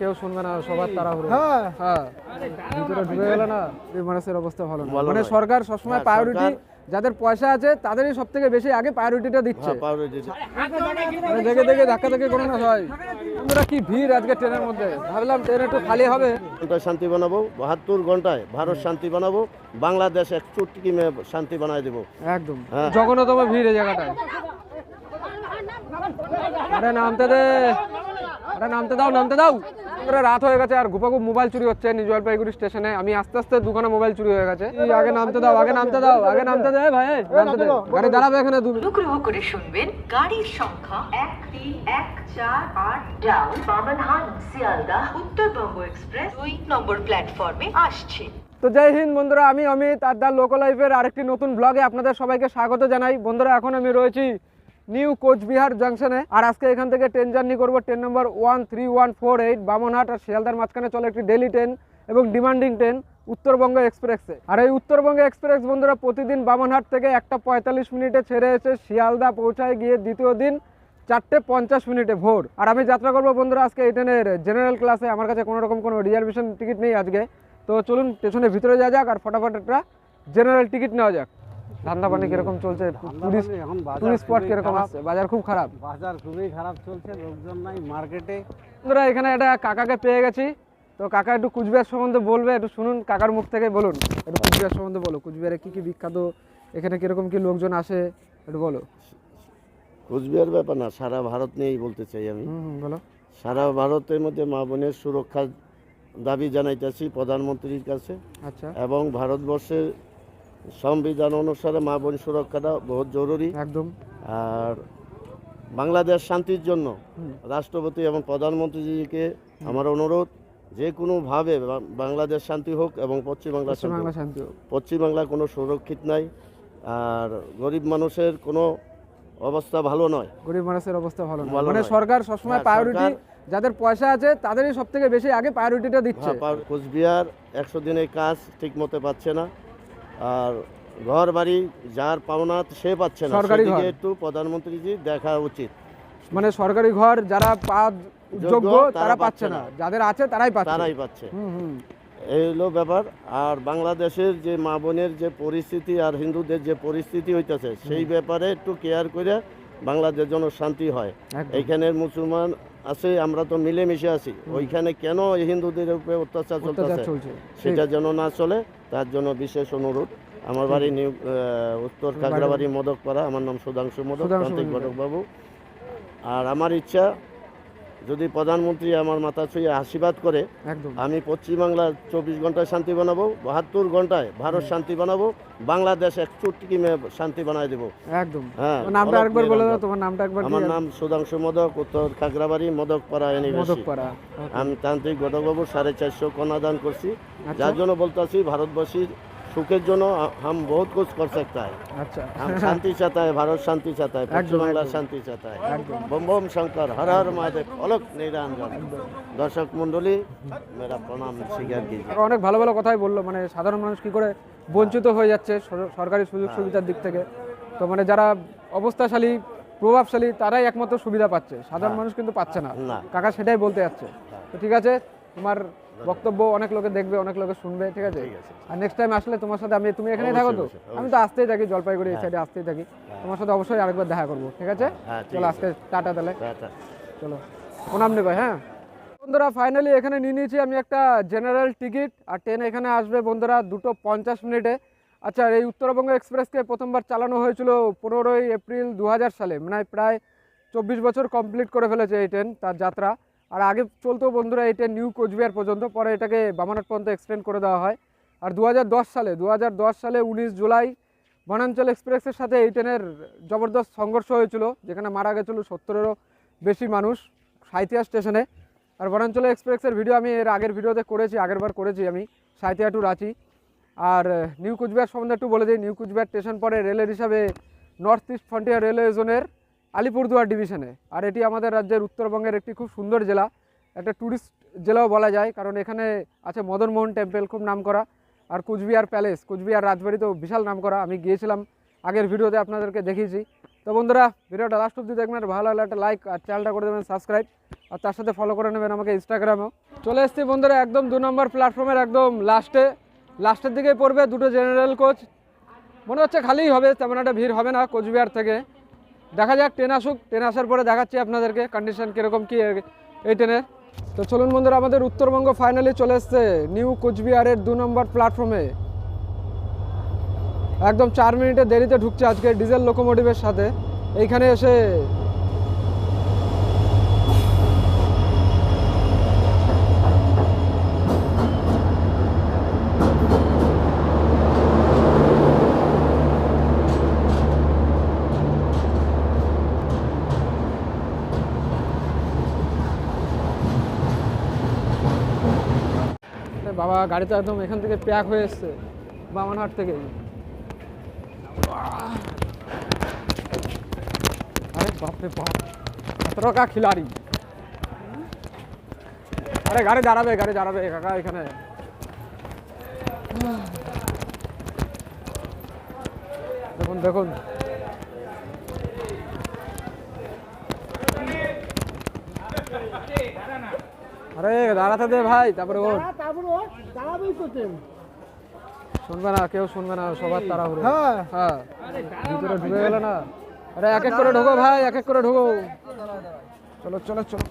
কেউ শুনবে না সবার তাড়াহুড়ো। হ্যাঁ। হ্যাঁ ভিতরে ঢুকে গেলে না মানুষের অবস্থা ভালো না। মানে সরকার সবসময় হ্যাঁ, প্রায়োরিটি যাদের পয়সা আছে তাদেরই সব থেকে বেশি আগে প্রায়োরিটিটা দিচ্ছে। হ্যাঁ। মানে দেখে দেখে ধাক্কা ধাক্কি করে না হয়। বন্ধুরা কি ভিড় আজকে ট্রেনের মধ্যে? ভাবলাম ট্রেন একটু খালি হবে। শান্তি বানাবো বাহাত্তর ঘন্টায় ভারত শান্তি বানাবো বাংলাদেশ এক চুটকি মেয়ে শান্তি বানায় দেবো। একদম। হ্যাঁ। জঘন্যতম ভিড় এই জায়গাটায়। আরে নামতে দে। আরে নামতে দাও নামতে দাও। পুরো রাত হয়ে গেছে আর গুপাগুপ মোবাইল চুরি হচ্ছে নিউ জলপাইগুড়ি স্টেশনে। আমি আস্তে আস্তে দোকানে মোবাইল চুরি হয়ে গেছে। আগে নামতে দাও আগে নামতে দাও আগে নামতে ভাই নামতে দে গাড়ি দাঁড়াবে এখানে দু অনুগ্রহ করে শুনবেন গাড়ির সংখ্যা এক তিন এক চার আট। ডাউন বামনহাট শিয়ালদা। উত্তরবঙ্গ এক্সপ্রেস দুই নম্বর প্ল্যাটফর্মে আসছে। তো জয় হিন্দ বন্ধুরা আমি অমিত আর দ্য লোকাল লাইফের আরেকটি নতুন ব্লগে আপনাদের সবাইকে স্বাগত জানাই। বন্ধুরা এখন আমি রয়েছি নিউ কোচবিহার জাংশনে। আর আজকে এখান থেকে ট্রেন জার্নি করব train number one three one four eight Bamanhat আর শিয়ালদার মাঝখানে। চলে একটি ডেলি ট্রেন এবং ডিমান্ডিং ট্রেন উত্তরবঙ্গ এক্সপ্রেসে আর এই উত্তরবঙ্গ এক্সপ্রেস বন্ধুরা, প্রতিদিন বামনহাট থেকে একটা পঁয়তাল্লিশ মিনিটে ছেড়ে এসে শিয়ালদা পৌঁছায় গিয়ে দ্বিতীয় দিন চারটে পঞ্চাশ মিনিটে ভোর। আর আমি যাত্রা করব বন্ধুরা, আজকে এই ট্রেনের জেনারেল ক্লাসে আমার কাছে কোনো রকম কোনো রিজার্ভেশন টিকিট নেই আজকে। তো চলুন স্টেশনের ভিতরে যাওয়া যাক আর ফটাফট একটা জেনারেল টিকিট নেওয়া যাক। ধান্দা পানি কীরকম চলছে? টুরিস্ট স্পট কীরকম খারাপ। বাজার খুব খারাপ। বাজার খুবই খারাপ চলছে লোকজন নাই মার্কেটে। বন্ধুরা এখানে একটা কাকাকে পেয়ে গেছি। তো কাকা একটু কুচবিহার সম্বন্ধে বলবে একটু শুনুন কাকার মুখ থেকে বলুন। একটু কুচবিহার সম্বন্ধে বলো কুচবিহারে কি কি বিখ্যাত এখানে কীরকম কি লোকজন আসে একটু বলো। কোচবিহার ব্যাপার না সারা ভারত নিয়েই বলতে চাই আমি। বলো। সারা ভারতের মধ্যে মা বোনের সুরক্ষার দাবি জানাইতেছি প্রধানমন্ত্রীর কাছে। আচ্ছা। এবং ভারতবর্ষের সংবিধান অনুসারে মা বোন সুরক্ষাটা বহুত জরুরি। একদম। আর বাংলাদেশ শান্তির জন্য রাষ্ট্রপতি এবং প্রধানমন্ত্রীজিকে আমার অনুরোধ যে কোনোভাবে বাংলাদেশ শান্তি হোক এবং পশ্চিমবাংলা শান্তি হোক। পশ্চিমবাংলা কোনো সুরক্ষিত নাই আর গরিব মানুষের কোনো অবস্থা ভালো নয়। গরিব মানুষের অবস্থা ভালো না ভালো মানে সরকার সবসময় হ্যাঁ, প্রায়োরিটি যাদের পয়সা আছে তাদেরই সব থেকে বেশি আগে প্রায়োরিটিটা দিচ্ছে। হ্যাঁ, কোচবিহার একশো দিনের কাজ ঠিক মতো পাচ্ছে না। আর ঘর বাড়ি যার পাওনা সে পাচ্ছে না। সরকারি ঘর। একটু প্রধানমন্ত্রীজি দেখা উচিত। মানে সরকারি ঘর যারা যোগ্য তারা তারা পাচ্ছে না। যাদের আছে তারাই পাচ্ছে। তারাই পাচ্ছে। হুম হুম। এই হলো ব্যাপার। আর বাংলাদেশের যে মা বোনের যে পরিস্থিতি আর হিন্দুদের যে পরিস্থিতি হইতেছে সেই ব্যাপারে একটু কেয়ার করে বাংলাদেশ যেন শান্তি হয়। একদম। এইখানের মুসলমান আছে আমরা তো মিলেমিশে আছি। ওইখানে কেন হিন্দুদের উপরে অত্যাচার চলতেছে? সেটা যেন না চলে তার জন্য বিশেষ অনুরোধ। আমার বাড়ি নিউ উত্তর কাগড়াবাড়ি মদকপাড়া। আমার নাম সুধাংশু মদক প্রান্তিক। ঘটক বাবু আর আমার ইচ্ছা যদি প্রধানমন্ত্রী আমার মাথা ছুঁয়ে আশীর্বাদ করে আমি পশ্চিমবাংলা চব্বিশ ঘন্টায় শান্তি বানাবো বাহাত্তর ঘন্টায় ভারত শান্তি বানাবো বাংলাদেশ এক চুটকি শান্তি বানায় দেবো। একদম। হ্যাঁ নামটা অলক বলে দাও তোমার নামটা একবার আমার নাম সুধাংশু মদক উত্তর খাগড়াবাড়ি মদকপাড়া ইউনিভার্সিটি আমি তান্ত্রিক ঘটকবাবু সাড়ে চারশো কন্যাদান করছি। আচ্ছা। যার জন্য বলতেছি ভারতবাসীর সুখের জন্য हम बहुत कुछ कर सकता है আচ্ছা हम शांति चाहता है भारत शांति चाहता है पश्चिम बांग्ला एकदम। शांति चाहता है बम बम शंकर हर हर महादेव अलग निरंजन दर्शक मंडली मेरा प्रणाम स्वीकार कीजिए আর অনেক ভালো ভালো কথাই বললো মানে সাধারণ মানুষ কি করে বঞ্চিত হয়ে যাচ্ছে সর- সরকারি সুযোগ সুবিধার দিক থেকে তো মানে যারা অবস্থাশালী প্রভাবশালী তারাই একমাত্র সুবিধা পাচ্ছে সাধারণ মানুষ কিন্তু পাচ্ছে না না। কাকা সেটাই বলতে যাচ্ছে তো ঠিক আছে তোমার বক্তব্য অনেক লোকে দেখবে অনেক লোকে শুনবে ঠিক আছে? আর নেক্সট টাইম আসলে তোমার সাথে আমি তুমি এখানেই থাকো তো? আমি তো আসতেই থাকি জলপাইগুড়ি এই সাইডে আসতেই থাকি। তোমার সাথে অবশ্যই আরেকবার দেখা করব ঠিক আছে? হ্যাঁ, চলো আজকে টাটা তাহলে। চলো। প্রণাম নেবে হ্যাঁ? বন্ধুরা ফাইনালি এখানে নিয়ে নিয়েছি আমি একটা জেনারেল টিকিট আর ট্রেন এখানে আসবে বন্ধুরা দুটো পঞ্চাশ মিনিটে। আচ্ছা এই উত্তরবঙ্গ এক্সপ্রেসকে প্রথমবার চালানো হয়েছিল পনেরোই এপ্রিল দু হাজার সালে মানে প্রায় চব্বিশ বছর কমপ্লিট করে ফেলেছে এই ট্রেন তার যাত্রা। আর আগে চলতো বন্ধুরা ট্রেন নিউ কোচবিহার পর্যন্ত, পরে এটাকে বামানাট পর্যন্ত এক্সটেন্ড করে দেওয়া হয়। আর দু হাজার দশ সালে দু হাজার দশ সালে উনিশ জুলাই বনাঞ্চল এক্সপ্রেসের সাথে এই ট্রেনের জবরদস্ত সংঘর্ষ হয়েছিল, যেখানে মারা গেছিল সত্তরেরও বেশি মানুষ সাঁইথিয়া স্টেশনে। আর বনাঞ্চল এক্সপ্রেসের ভিডিও আমি এর আগের ভিডিওতে করেছি আগের বার করেছি আমি, সাঁইথিয়া টু রাঁচি। আর নিউ কুচবিহার সম্বন্ধে একটু বলে দিই, নিউ কুচবিহার স্টেশন পরে রেলের হিসাবে নর্থ ইস্ট ফ্রন্টিয়ার রেলওয়ে জোনের আলিপুরদুয়ার ডিভিশনে। আর এটি আমাদের রাজ্যের উত্তরবঙ্গের একটি খুব সুন্দর জেলা। একটা ট্যুরিস্ট জেলাও বলা যায়, কারণ এখানে আছে মদনমোহন টেম্পল খুব নাম করা আর কুচবিহার প্যালেস, কুচবিহার রাজবাড়ি তো বিশাল নাম করা আমি গিয়েছিলাম, আগের ভিডিওতে আপনাদেরকে দেখিয়েছি। তো বন্ধুরা, ভিডিওটা লাস্ট অব্দি দেখবেন ভালো লাগলে একটা লাইক আর চ্যানেলটা করে দেবেন সাবস্ক্রাইব আর তার সাথে ফলো করে নেবেন আমাকে ইনস্টাগ্রামেও চলে এসেছি বন্ধুরা, একদম দু নম্বর প্ল্যাটফর্মের একদম লাস্টে লাস্টের দিকেই পড়বে দুটো জেনারেল কোচ মনে হচ্ছে খালিই হবে, তেমন একটা ভিড় হবে না কোচবিহার থেকে। দেখা যাক ট্রেন আসুক। ট্রেন আসার পরে দেখাচ্ছি আপনাদেরকে কন্ডিশন কীরকম, কী এই ট্রেনের তো চলুন বন্ধুরা, আমাদের উত্তরবঙ্গ ফাইনালি চলে এসছে নিউ কোচবিহারের দু নম্বর প্ল্যাটফর্মে একদম চার মিনিটে দেরিতে ঢুকছে আজকে ডিজেল লোকোমোটিভের সাথে। এইখানে এসে গাড়ি তো একদম এখান থেকে প্যাক হয়ে এসছে, বামানহাট থেকে। আরে বাপরে বাপ খিলাড়ি। আরে গাড়ি দাঁড়াবে গাড়ি দাঁড়াবে, কাকা এখানে। দেখুন দেখুন। আরে দাঁড়াতে দে ভাই, তারপরে ওর শুনবে না কেউ শুনবে না সবার তাড়াহুড়ো। হ্যাঁ। ভিতরে ঢুকে গেল না। আরে এক এক করে ঢোকো ভাই এক এক করে ঢোকো। চলো চলো চলো।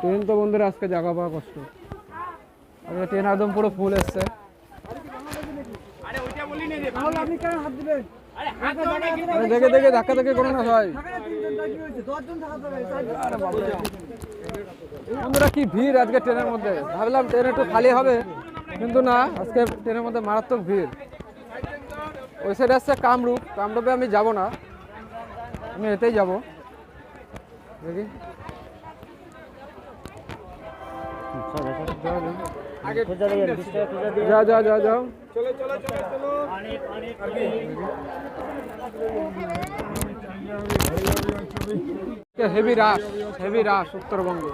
ট্রেন তো বন্ধুরা আজকে জায়গা পাওয়া কষ্ট। আজকে ট্রেন একদম পুরো ফুল এসছে। আরে দেখে দেখে ধাক্কা দেখে করো না ভাই বন্ধুরা কি ভিড় আজকে ট্রেনের মধ্যে? ভাবলাম ট্রেন একটু খালি হবে কিন্তু না আজকে ট্রেনের মধ্যে মারাত্মক ভিড়। ওই সাইডে আসছে কামরূপ। কামরূপে আমি যাব না। আমি এতেই যাব। দেখি। যাও। যাও যাও যাও হেভি রাশ হেভি রাশ উত্তরবঙ্গে।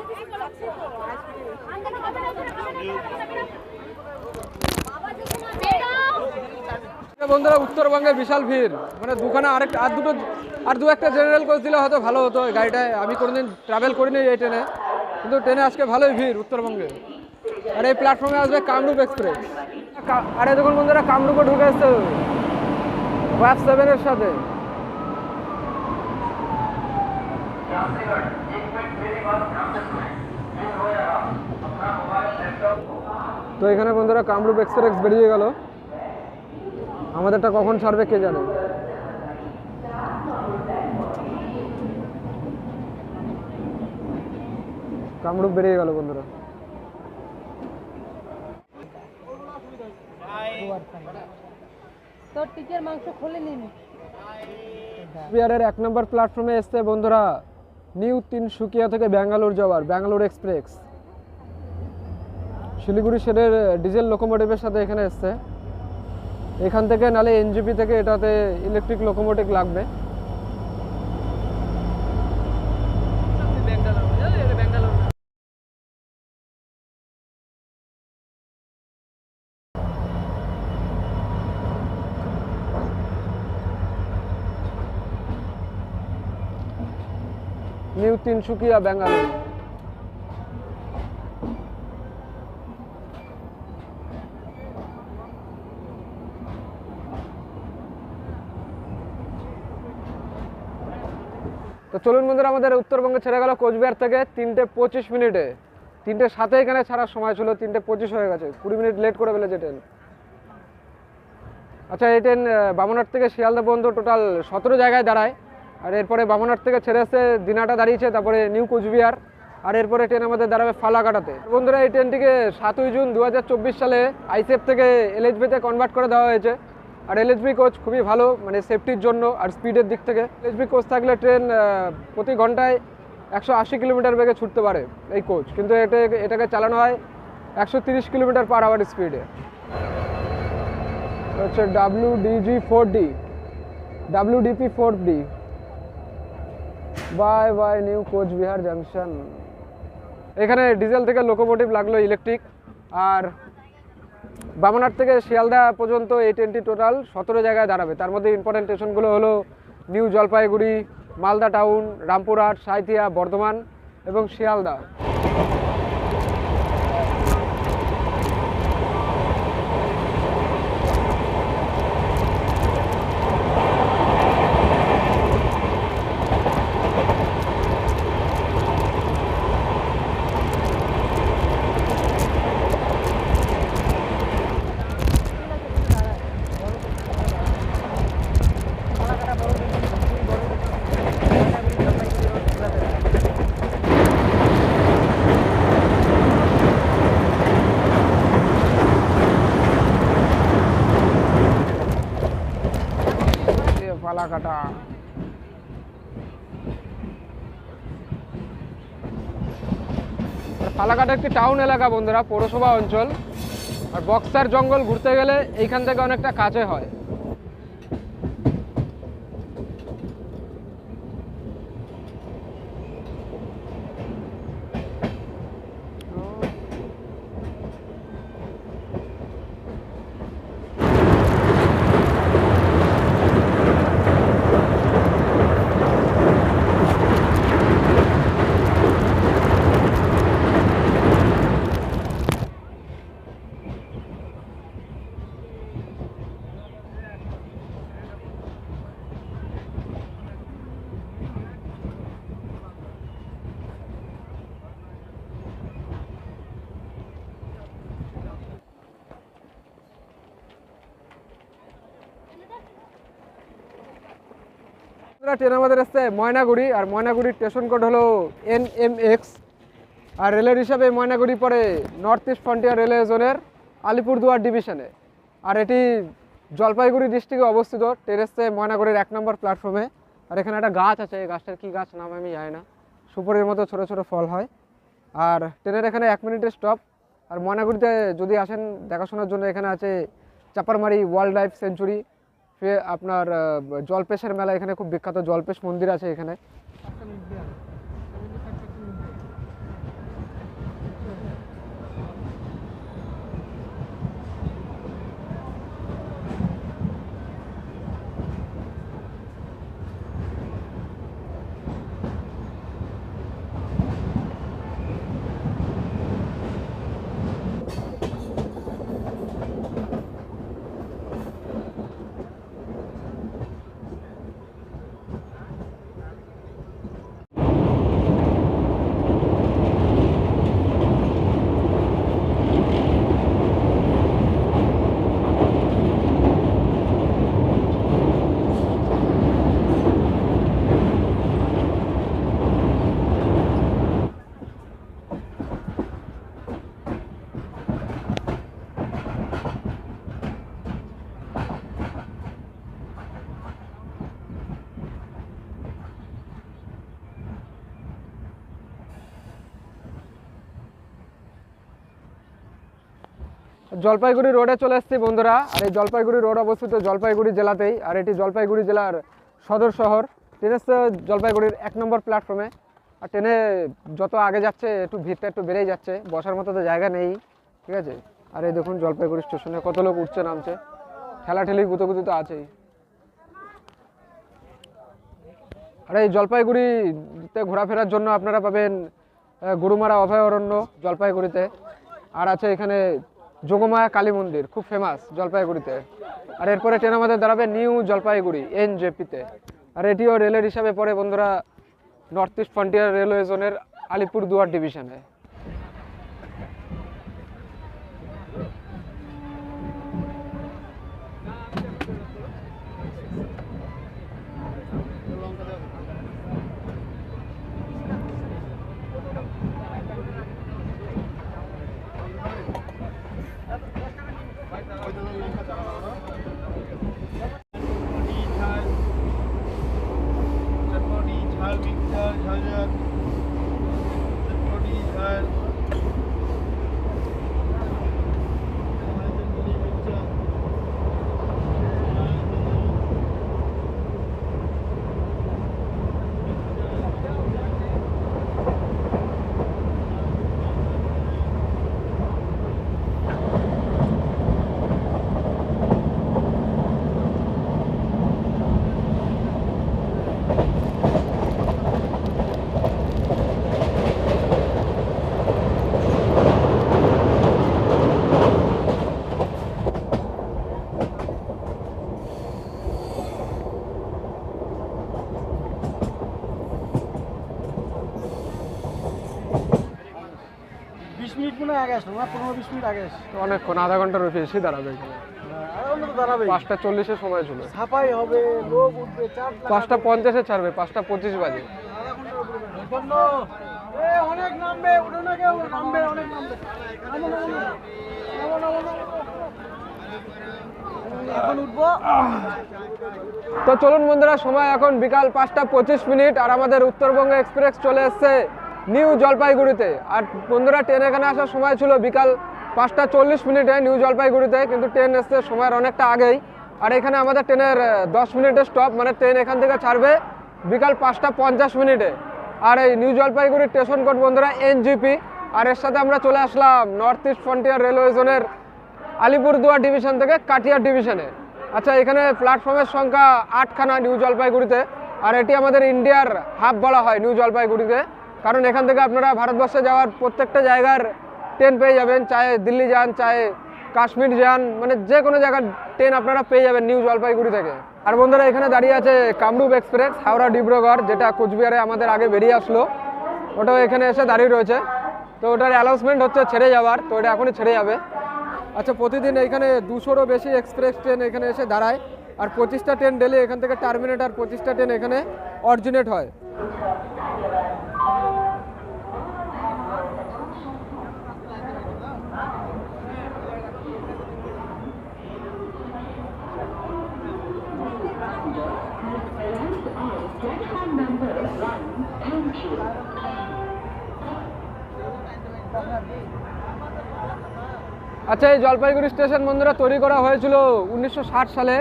বন্ধুরা, উত্তরবঙ্গে বিশাল ভিড়। মানে দুখানা আরেক আর দুটো আর দু একটা জেনারেল কোচ দিলে হয়তো ভালো হতো গাড়িটায়। আমি কোনোদিন ট্রাভেল করিনি এই ট্রেনে কিন্তু ট্রেনে আজকে ভালোই ভিড় উত্তরবঙ্গে। আর এই প্ল্যাটফর্মে আসবে কামরূপ এক্সপ্রেস আরে দেখুন বন্ধুরা, কামরূপে ঢুকে আসছে ওয়াফ সেভেনের সাথে। তো এখানে বন্ধুরা কামরূপ এক্সপ্রেস বেরিয়ে গেল। আমাদেরটা কখন ছাড়বে কে জানে? কামরূপ বেরিয়ে গেল বন্ধুরা। তোর টিকের মাংস খুলে নিন বিহারের এক নম্বর প্ল্যাটফর্মে এসছে বন্ধুরা। নিউ তিনসুকিয়া থেকে ব্যাঙ্গালোর যাওয়ার, ব্যাঙ্গালোর এক্সপ্রেস। শিলিগুড়ি শেডের ডিজেল লোকোমোটিভের সাথে এখানে এসছে। এখান থেকে নালে এনজিপি থেকে এটাতে ইলেকট্রিক লোকোমোটিভ লাগবে। নিউ তিনসুকিয়া, ব্যাঙ্গালোর। তো চলুন বন্ধুরা, আমাদের উত্তরবঙ্গে ছেড়ে গেল কোচবিহার থেকে তিনটে পঁচিশ মিনিটে। তিনটে সাথে এখানে ছাড়ার সময় ছিল, তিনটে পঁচিশ হয়ে গেছে। কুড়ি মিনিট লেট করে ফেলেছে ট্রেন। আচ্ছা এই ট্রেন বামনহাট থেকে শিয়ালদা পর্যন্ত টোটাল সতেরো জায়গায় দাঁড়ায়। আর এরপরে বামনহাট থেকে ছেড়ে এসে দিনাটা দাঁড়িয়েছে, তারপরে নিউ কোচবিহার। আর এরপরে ট্রেন আমাদের দাঁড়াবে ফালাকাটাতে। বন্ধুরা, এই ট্রেনটিকে সাতই জুন দু হাজার চব্বিশ সালে আইসিএফ থেকে এলএচবিতে কনভার্ট করে দেওয়া হয়েছে। আর এলএচবি কোচ খুবই ভালো মানে সেফটির জন্য আর স্পিডের দিক থেকে। এলএচবি কোচ থাকলে ট্রেন প্রতি ঘন্টায় একশো আশি কিলোমিটার বেগে ছুটতে পারে এই কোচ কিন্তু এটা এটাকে চালানো হয় একশো তিরিশ কিলোমিটার পার আওয়ার স্পিডে হচ্ছে W DG four D W DP four D bye bye new Coochbehar junction এখানে ডিজেল থেকে লোকোমোটিভ লাগল ইলেকট্রিক আর বামনার থেকে শিয়ালদা পর্যন্ত এই ট্রেনটি টোটাল সতেরো জায়গায় দাঁড়াবে। তার মধ্যে ইম্পর্টেন্ট স্টেশনগুলো হলো নিউ জলপাইগুড়ি মালদা টাউন রামপুরহাট সাঁইথিয়া বর্ধমান এবং শিয়ালদা। ফালাকাটা একটি টাউন এলাকা বন্ধুরা, পৌরসভা অঞ্চল। আর বক্সার জঙ্গল ঘুরতে গেলে এইখান থেকে অনেকটা কাছে হয় বন্ধুরা, ট্রেন আমাদের আসছে ময়নাগুড়ি, আর ময়নাগুড়ির স্টেশন কোড হলো এন এম এক্স আর রেলের হিসাবে ময়নাগুড়ি পড়ে নর্থ ইস্ট ফ্রন্টিয়ার রেলওয়ে জোনের আলিপুরদুয়ার ডিভিশনে আর এটি জলপাইগুড়ি ডিস্ট্রিক্টে অবস্থিত, ট্রেন এসছে ময়নাগুড়ির এক নম্বর প্ল্যাটফর্মে আর এখানে একটা গাছ আছে, এই গাছটার কী গাছ নাম আমি জানি না। সুপারির মতো ছোটো ছোটো ফল হয়। আর ট্রেনের এখানে এক মিনিটের স্টপ আর ময়নাগুড়িতে যদি আসেন দেখাশোনার জন্য এখানে আছে চাপারমারি ওয়াইল্ড লাইফ সেঞ্চুরি আপনার জল্পেশের মেলা এখানে খুব বিখ্যাত জলপেশ মন্দির আছে এখানে। জলপাইগুড়ি রোডে চলে এসেছি বন্ধুরা। আর এই জলপাইগুড়ি রোড অবস্থিত জলপাইগুড়ি জেলাতেই। আর এটি জলপাইগুড়ি জেলার সদর শহর। ট্রেন এসছে জলপাইগুড়ির এক নম্বর প্ল্যাটফর্মে আর ট্রেনে যত আগে যাচ্ছে, একটু ভিড়টা একটু বেড়েই যাচ্ছে। বসার মতো তো জায়গা নেই, ঠিক আছে? আর এই দেখুন জলপাইগুড়ি স্টেশনে কত লোক উঠছে, নামছে। ঠেলাঠেলি গুতোগুতি তো আছেই। আর এই জলপাইগুড়িতে ঘোরাফেরার জন্য আপনারা পাবেন গরুমারা অভয়ারণ্য জলপাইগুড়িতে। আর আছে এখানে যোগমায়া কালী মন্দির, খুব ফেমাস জলপাইগুড়িতে। আর এরপরে ট্রেন আমাদের দাঁড়াবে নিউ জলপাইগুড়ি, এনজেপিতে। আর এটিও রেলের হিসাবে পরে বন্ধুরা নর্থ ইস্ট ফ্রন্টিয়ার রেলওয়ে জোনের আলিপুরদুয়ার ডিভিশনে হয় আগে আসলো পনেরো বিশ মিনিট আগে অনেকক্ষণ আধা ঘণ্টার বেশি দাঁড়াবে এখানে। পাঁচটা চল্লিশের সময় ছিল ছাপাই হবে লোক উঠবে পাঁচটা পঞ্চাশে ছাড়বে পাঁচটা পঁচিশ বাজে। অনেক নামবে না কেউ নামবে অনেক নামবে। তো চলুন বন্ধুরা সময় এখন বিকাল পাঁচটা পঁচিশ মিনিট আর আমাদের উত্তরবঙ্গ এক্সপ্রেস চলে এসছে। নিউ জলপাইগুড়িতে। আর বন্ধুরা ট্রেন এখানে আসার সময় ছিল বিকাল পাঁচটা চল্লিশ মিনিটে নিউ জলপাইগুড়িতে, কিন্তু ট্রেন এসছে সময়ের অনেকটা আগেই। আর এখানে আমাদের ট্রেনের দশ মিনিটের স্টপ মানে ট্রেন এখান থেকে ছাড়বে বিকাল পাঁচটা পঞ্চাশ মিনিটে। আর এই নিউ জলপাইগুড়ি স্টেশন কোড বন্ধুরা এনজিপি আর এর সাথে আমরা চলে আসলাম নর্থ ইস্ট ফ্রন্টিয়ার রেলওয়ে জোনের আলিপুরদুয়ার ডিভিশন থেকে কাটিয়ার ডিভিশনে আচ্ছা এখানে প্ল্যাটফর্মের সংখ্যা আটখানা নিউ জলপাইগুড়িতে। আর এটি আমাদের ইন্ডিয়ার হাব বলা হয় নিউ জলপাইগুড়িতে। কারণ এখান থেকে আপনারা ভারতবর্ষে যাওয়ার প্রত্যেকটা জায়গার ট্রেন পেয়ে যাবেন চাहे দিল্লি যান চাहे কাশ্মীর যান মানে যে কোনো জায়গার ট্রেন আপনারা পেয়ে যাবেন নিউ জলপাইগুড়ি থেকে। আর বন্ধুরা, এখানে দাঁড়িয়ে আছে কামরূপ এক্সপ্রেস, হাওড়া ডিব্রুগড়, যেটা কোচবিহারে আমাদের আগে বেরিয়ে আসলো। ওটাও এখানে এসে দাঁড়িয়ে রয়েছে। তো ওটার অ্যানাউন্সমেন্ট হচ্ছে ছেড়ে যাওয়ার, তো এটা এখনই ছেড়ে যাবে। আচ্ছা প্রতিদিন এখানে দুশোরও বেশি এক্সপ্রেস ট্রেন এখানে এসে দাঁড়ায়। আর পঁচিশটা ট্রেন ডেলি এখান থেকে টার্মিনেট আর পঁচিশটা ট্রেন এখানে অরিজিনেট হয়। আচ্ছা এই জলপাইগুড়ি স্টেশন বন্ধুরা তৈরি করা হয়েছিল উনিশশো ষাট সালে।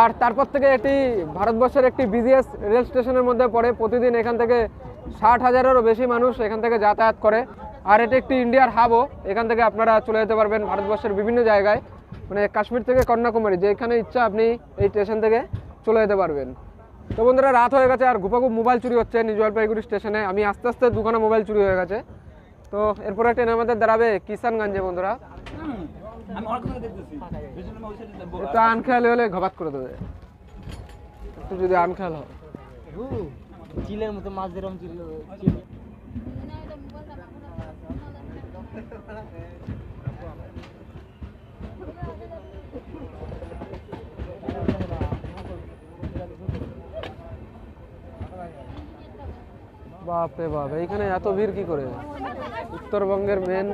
আর তারপর থেকে এটি ভারতবর্ষের একটি বিজিএস রেল স্টেশনের মধ্যে পড়ে। প্রতিদিন এখান থেকে ষাট হাজারেরও বেশি মানুষ এখান থেকে যাতায়াত করে। আর এটি একটি ইন্ডিয়ার হাবও। এখান থেকে আপনারা চলে যেতে পারবেন ভারতবর্ষের বিভিন্ন জায়গায়। মানে কাশ্মীর থেকে কন্যাকুমারী যেখানে ইচ্ছা আপনি এই স্টেশন থেকে চলে যেতে পারবেন। তো বন্ধুরা রাত হয়ে গেছে আর ঘুপাঘুপ মোবাইল চুরি হচ্ছে নিউ জলপাইগুড়ি স্টেশনে। আমি আস্তে আস্তে দুখানা মোবাইল চুরি হয়ে গেছে। তো এরপরে ট্রেন আমাদের দাঁড়াবে কিষানগঞ্জে বন্ধুরা। একটু আনখেয়াল হলে ঘবাত করে দেবে। একটু যদি আনখেয়াল হয়। চিলের মতো মাছ যেরকম চিল বাপ রে বাপ এইখানে এত ভিড় কি করে? উত্তরবঙ্গের মেন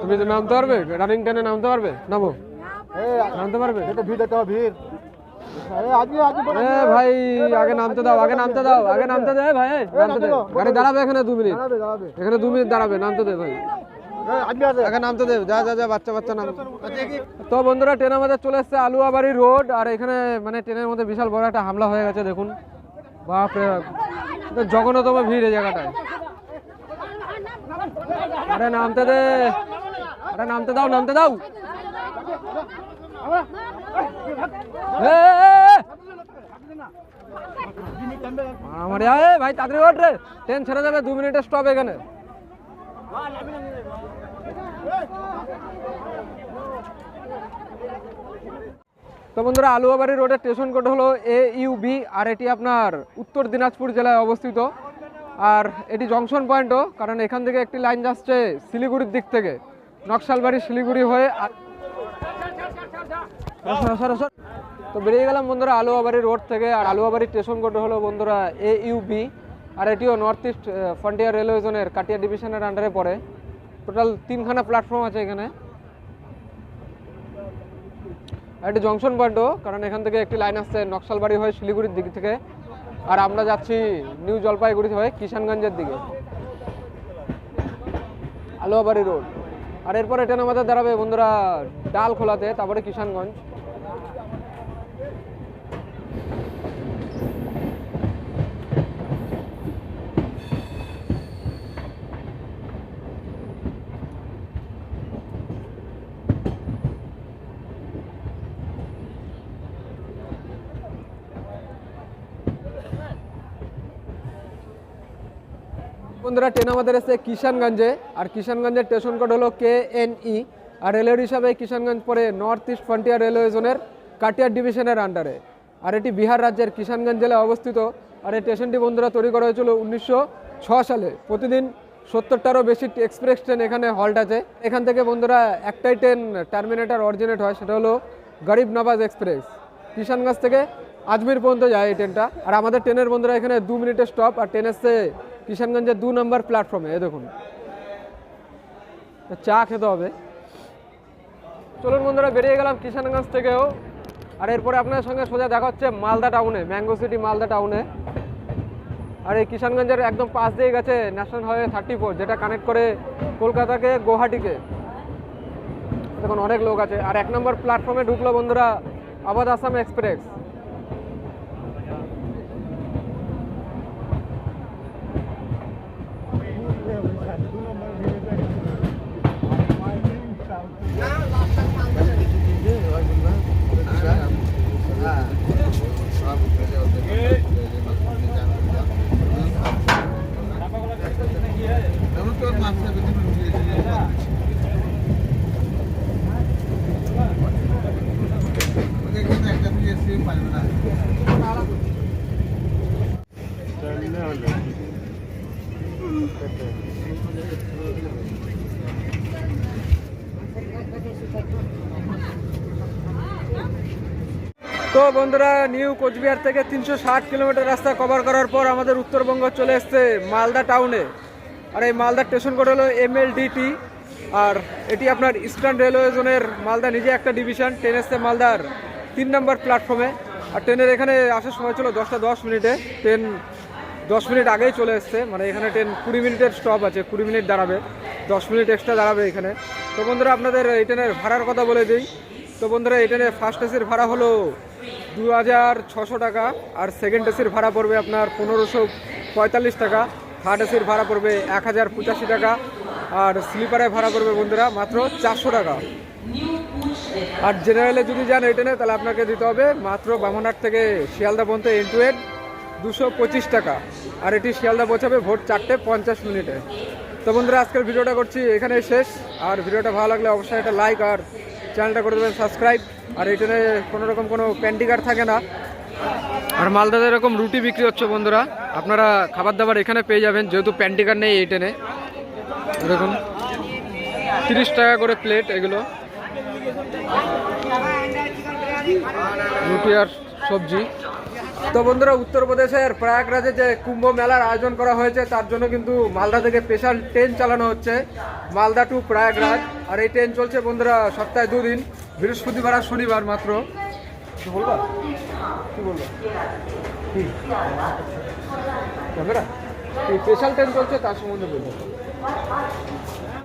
তুমি তো নামতে পারবে? রানিং ট্রেনে নামতে পারবে? নামো। নামতে পারবে? ভিড় ভিড়। ভাই, আগে নামতে দাও, আগে নামতে দাও, আগে নামতে ভাই নামতে দাঁড়াবে এখানে দু মিনিট। এখানে দু মিনিট দাঁড়াবে, নামতে ভাই। চলে আলুয়াবাড়ি রোড, আর এখানে মানে ট্রেনের মধ্যে বিশাল বড় একটা হামলা হয়ে গেছে, দেখুন। জঘন্যতম ভিড় এই জায়গাটায়। আরে নামতে দে, আরে নামতে দাও নামতে দাও। আমার ভাই, তাড়াতাড়ি ট্রেন ছেড়ে যাবে, দু মিনিটের স্টপ এখানে। তো বন্ধুরা, আলুয়াবাড়ি রোডের স্টেশন কোড হলো এ ইউবি আর এটি আপনার উত্তর দিনাজপুর জেলায় অবস্থিত। আর এটি জংশন পয়েন্টও কারণ এখান থেকে একটি লাইন যাচ্ছে শিলিগুড়ির দিক থেকে। নকশালবাড়ি শিলিগুড়ি হয়ে। তো বেরিয়ে গেলাম বন্ধুরা আলুয়াবাড়ি রোড থেকে, আর আলুয়াবাড়ি স্টেশন কোড হলো বন্ধুরা এ ইউবি আর এটিও নর্থ ইস্ট ফ্রন্টিয়ার রেলওয়ে জোনের কাটিয়া ডিভিশনের আন্ডারে পড়ে। টোটাল তিনখানা প্ল্যাটফর্ম আছে এখানে। এটি জংশন পয়েন্টও কারণ এখান থেকে একটি লাইন আসছে নকশালবাড়ি হয়ে শিলিগুড়ির দিক থেকে। আর আমরা যাচ্ছি নিউ জলপাইগুড়ি হয়ে কিষানগঞ্জের দিকে। আলোয়াবাড়ি রোড আর এরপর এটা আমাদের দাঁড়াবে বন্ধুরা ডাল খোলাতে, তারপরে কিষানগঞ্জ। বন্ধুরা, ট্রেন আমাদের এসে কিষানগঞ্জে। আর কিষানগঞ্জের স্টেশন কোড হলো কে এন ই। আর রেলওয়ে হিসাবে কিষানগঞ্জ পরে নর্থ ইস্ট ফ্রন্টিয়ার রেলওয়ে জোনের কাটিয়ার ডিভিশনের আন্ডারে আর এটি বিহার রাজ্যের কিষানগঞ্জ জেলায় অবস্থিত। আর এই স্টেশনটি বন্ধুরা তৈরি করা হয়েছিল উনিশশো সালে। প্রতিদিন সত্তরটারও বেশি এক্সপ্রেস ট্রেন এখানে হল্ট আছে। এখান থেকে বন্ধুরা একটাই ট্রেন টার্মিনেটার অরিজিনেট হয়, সেটা হলো গরিব নবাজ এক্সপ্রেস কিষানগঞ্জ থেকে আজমির পর্যন্ত যায় এই ট্রেনটা আর আমাদের ট্রেনের বন্ধুরা এখানে দু মিনিটের স্টপ আর ট্রেন এসছে কিষানগঞ্জের দু নম্বর প্ল্যাটফর্মে এ দেখুন। চা খেতে হবে। চলুন বন্ধুরা, বেরিয়ে গেলাম কিষানগঞ্জ থেকেও। আর এরপরে আপনাদের সঙ্গে সোজা দেখা হচ্ছে মালদা টাউনে ম্যাঙ্গো সিটি মালদা টাউনে আর এই কিষানগঞ্জের একদম পাশ দিয়ে গেছে ন্যাশনাল হাইওয়ে থার্টি ফোর যেটা কানেক্ট করে কলকাতাকে, গুয়াহাটিকে। দেখুন, অনেক লোক আছে। আর এক নম্বর প্ল্যাটফর্মে ঢুকলো বন্ধুরা, আবাদ আসাম এক্সপ্রেস বন্ধুরা, নিউ কোচবিহার থেকে তিনশো ষাট কিলোমিটার রাস্তা কভার করার পর আমাদের উত্তরবঙ্গ চলে এসছে মালদা টাউনে আর এই মালদা স্টেশন কোড হলো এম আর এটি আপনার ইস্টার্ন রেলওয়ে জোনের মালদা নিজে একটা ডিভিশন ট্রেন এসছে মালদার তিন নম্বর প্ল্যাটফর্মে আর ট্রেনের এখানে আসার সময় ছিল দশটা দশ মিনিটে। ট্রেন দশ মিনিট আগেই চলে এসছে। মানে এখানে ট্রেন কুড়ি মিনিটের স্টপ আছে, কুড়ি মিনিট দাঁড়াবে। দশ মিনিট এক্সট্রা দাঁড়াবে এখানে। তো বন্ধুরা, আপনাদের এই ট্রেনের ভাড়ার কথা বলে দিই। তো বন্ধুরা ট্রেনের ফার্স্ট এসির ভাড়া হলো দু হাজার ছশো টাকা, আর সেকেন্ড এসির ভাড়া পড়বে আপনার পনেরোশো পঁয়তাল্লিশ টাকা। থার্ড এসির ভাড়া পড়বে এক হাজার পঁচাশি টাকা, আর স্লিপারে ভাড়া পড়বে বন্ধুরা মাত্র চারশো টাকা। আর জেনারেলে যদি যান এই ট্রেনে তাহলে আপনাকে দিতে হবে মাত্র বামনহাট থেকে শিয়ালদা পর্যন্ত এন টু এড দুশো পঁচিশ টাকা। আর এটি শিয়ালদা পৌঁছাবে ভোর চারটে পঞ্চাশ মিনিটে। তো বন্ধুরা, আজকের ভিডিওটা করছি এখানে শেষ। আর ভিডিওটা ভালো লাগলে অবশ্যই একটা লাইক আর চ্যানেলটা করে দেবেন সাবস্ক্রাইব আর এই ট্রেনে কোনো রকম কোনো প্যান্টি কার্ড থাকে না। আর মালদাতে এরকম রুটি বিক্রি হচ্ছে বন্ধুরা। আপনারা খাবার দাবার এখানে পেয়ে যাবেন, যেহেতু প্যান্টি কার্ড নেই এই ট্রেনে। এরকম তিরিশ টাকা করে প্লেট এগুলো। রুটি আর সবজি। তো বন্ধুরা উত্তরপ্রদেশের প্রয়াগরাজে যে কুম্ভ মেলার আয়োজন করা হয়েছে, তার জন্য কিন্তু মালদা থেকে স্পেশাল ট্রেন চালানো হচ্ছে, মালদা টু প্রয়াগরাজ। আর এই ট্রেন চলছে বন্ধুরা সপ্তাহে দুদিন, বৃহস্পতিবার আর শনিবার মাত্র। এই স্পেশাল ট্রেন চলছে তার সম্বন্ধে বলব।